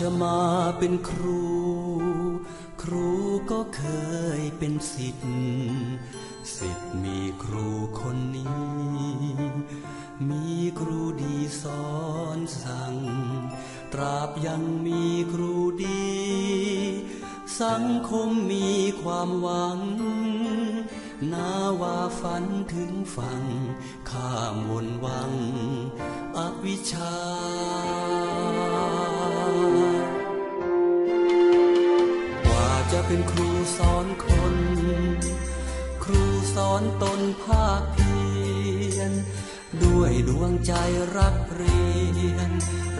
จะมาเป็นครู ครูก็เคยเป็นสิทธิ์สิทธิ์มีครูคนนี้ มีครูดีสอนสั่ง ตราบยังมีครูดี สังคมมีความหวัง นาว่าฝันถึงฝั่งข้ามวนวัง อวิชชา เป็นครูสอนคน ครูสอนตนภาคเพียรด้วยดวงใจรักเรียน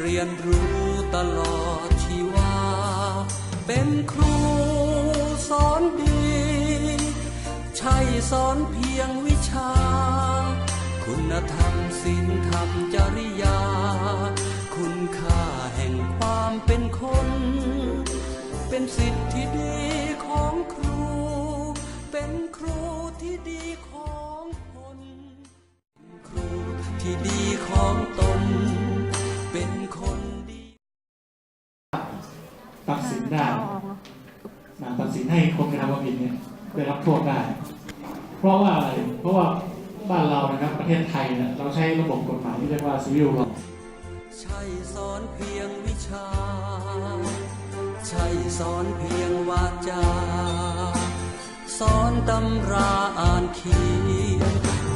เรียนรู้ตลอดชีวา เป็นครูสอนดี ใช่สอนเพียงวิชา คุณธรรมศีลธรรมจริยา ที่ดีของคนครูที่ดีของตน เป็นคนดีตัดสินได้นะตัดสินให้คนกระทำความผิดเนี่ยได้รับโทษได้ เพราะว่าอะไร เพราะว่าบ้านเรานะครับประเทศไทยเนี่ยเราใช้ระบบกฎหมายที่เรียกว่า civil law ใช่สอนเพียงวิชา ใช่สอนเพียงวาจา สอนตำราอ่านเขียน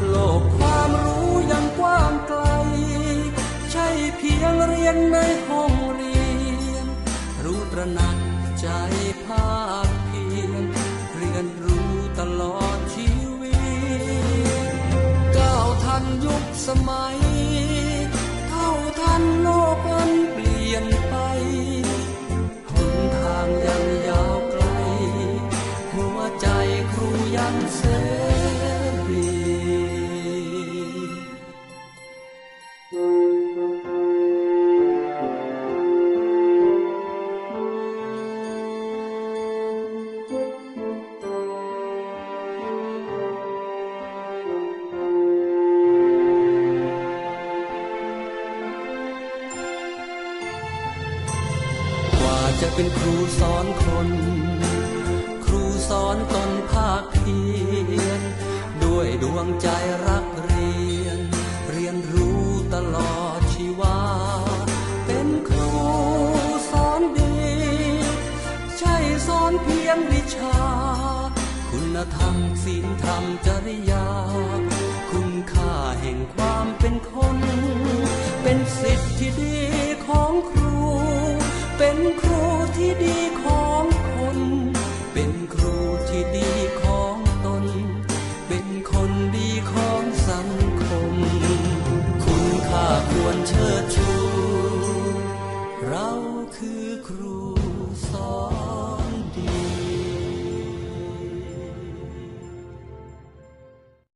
โลกความรู้ยังกว้างไกล ใช่เพียงเรียนในห้องเรียน รู้ตระหนักใจภาคเพียรเรียนรู้ตลอดชีวิตก้าวทันยุคสมัย เท่าทันโลก จะเป็นครูสอนคน ครูสอนตนภาคเพียรด้วยดวงใจรักเรียน เรียนรู้ตลอดชีวา เป็นครูสอนดี ใช่สอนเพียงวิชา คุณธรรมศีลธรรมจริยา คุณค่าแห่งความเป็นคน เป็นสิทธิที่ดี